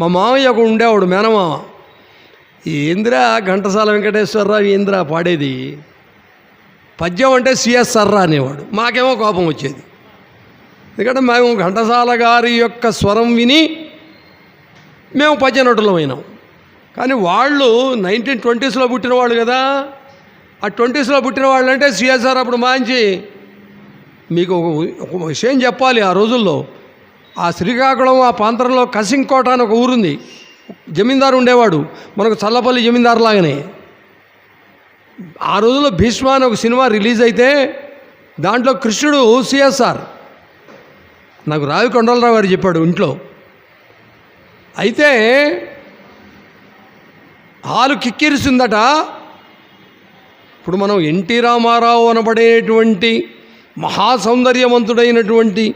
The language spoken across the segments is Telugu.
మా మామయ్య ఒక ఉండేవాడు మేనమామ. ఏందిరా ఘంటసాల వెంకటేశ్వరరావు ఏందిరా పాడేది. పద్యం అంటే సిఎస్ఆర్రా అనేవాడు. మాకేమో కోపం వచ్చేది. ఎందుకంటే మేము ఘంటసాల గారి యొక్క స్వరం విని మేము పద్య నటులమైనాం కానీ వాళ్ళు నైన్టీన్ ట్వంటీస్లో పుట్టిన వాళ్ళు కదా. ఆ ట్వంటీస్లో పుట్టిన వాళ్ళు అంటే సిఎస్ఆర్ అప్పుడు మాంచి మీకు ఒక విషయం చెప్పాలి ఆ రోజుల్లో. ఆ శ్రీకాకుళం ఆ ప్రాంతంలో కసింకోట అని ఒక ఊరుంది. జమీందారు ఉండేవాడు. మనకు చల్లపల్లి జమీందారు లాగానే. ఆ రోజుల్లో భీష్మ అని ఒక సినిమా రిలీజ్ అయితే దాంట్లో కృష్ణుడు సిఎస్ఆర్ నాకు రావి కొండలరావు గారు చెప్పాడు ఇంట్లో. అయితే హాలు కిక్కిరిసిందట. ఇప్పుడు మనం ఎన్టీ రామారావు అనబడేటువంటి మహాసౌందర్యవంతుడైనటువంటి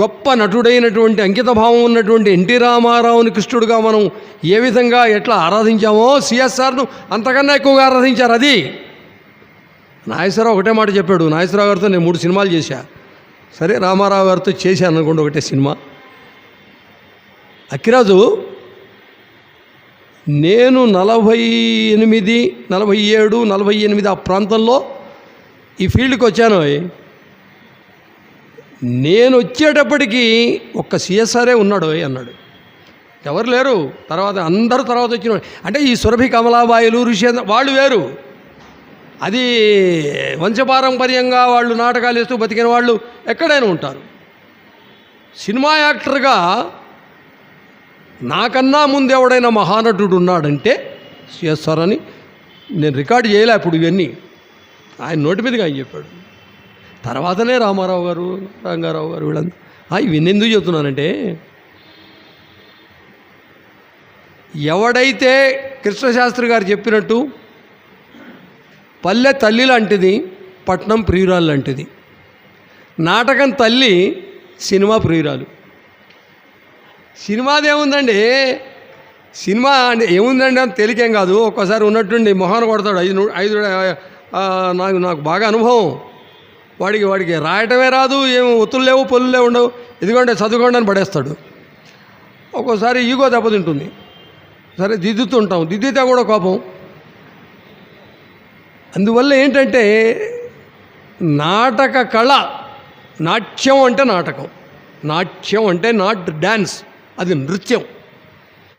గొప్ప నటుడైనటువంటి అంకితభావం ఉన్నటువంటి ఎన్టీ రామారావుని కృష్ణుడుగా మనం ఏ విధంగా ఎట్లా ఆరాధించామో సిఎస్ఆర్ను అంతకన్నా ఎక్కువగా ఆరాధించారు అది. నాగేశ్వరరావు ఒకటే మాట చెప్పాడు నాగేశ్వరరావు గారితో నేను మూడు సినిమాలు చేశా. సరే రామారావు గారితో చేశాను అనుకోండి ఒకటే సినిమా. అక్కిరాజు నేను నలభై ఎనిమిది నలభై ఏడు నలభై ఎనిమిది ఆ ప్రాంతంలో ఈ ఫీల్డ్కి వచ్చాను. నేను వచ్చేటప్పటికి ఒక్క సిఎస్ఆరే ఉన్నాడు అన్నాడు. ఎవరు లేరు? తర్వాత అందరూ తర్వాత వచ్చిన అంటే ఈ సురభి కమలాబాయిలు ఋషేంద్ర వాళ్ళు వేరు. అది వంశపారంపర్యంగా వాళ్ళు నాటకాలు వేస్తూ బతికిన వాళ్ళు ఎక్కడైనా ఉంటారు. సినిమా యాక్టర్గా నాకన్నా ముందు ఎవడైనా మహానటుడు ఉన్నాడంటే సిఎస్ఆర్ అని నేను రికార్డు చేయలే అప్పుడు ఇవన్నీ. ఆయన నోటి మీదుగా ఆయన చెప్పాడు. తర్వాతనే రామారావు గారు రంగారావు గారు వీళ్ళంతా ఇవన్నీ ఎందుకు చెప్తున్నానంటే ఎవడైతే కృష్ణశాస్త్రి గారు చెప్పినట్టు పల్లె తల్లి లాంటిది పట్నం ప్రియురాలు లాంటిది. నాటకం తల్లి సినిమా ప్రియురాలు. సినిమాది ఏముందండి? సినిమా అంటే ఏముందండి అని తేలికేం కాదు. ఒక్కోసారి ఉన్నట్టుండి మొహాన కొడతాడు. ఐదు ఐదు నాకు నాకు బాగా అనుభవం. వాడికి వాడికి రాయటమే రాదు ఏం ఒత్తులు లేవు పొల్లు లేవు ఉండవు. ఇదిగోండి చదువుకోండి అని పడేస్తాడు. ఒక్కోసారి ఈగో దెబ్బతింటుంది. సరే దిద్దుతుంటాం. దిద్దితే కూడా కోపం. అందువల్ల ఏంటంటే నాటక కళ నాట్యం అంటే నాటకం. నాట్యం అంటే నాట్ డ్యాన్స్ అది నృత్యం.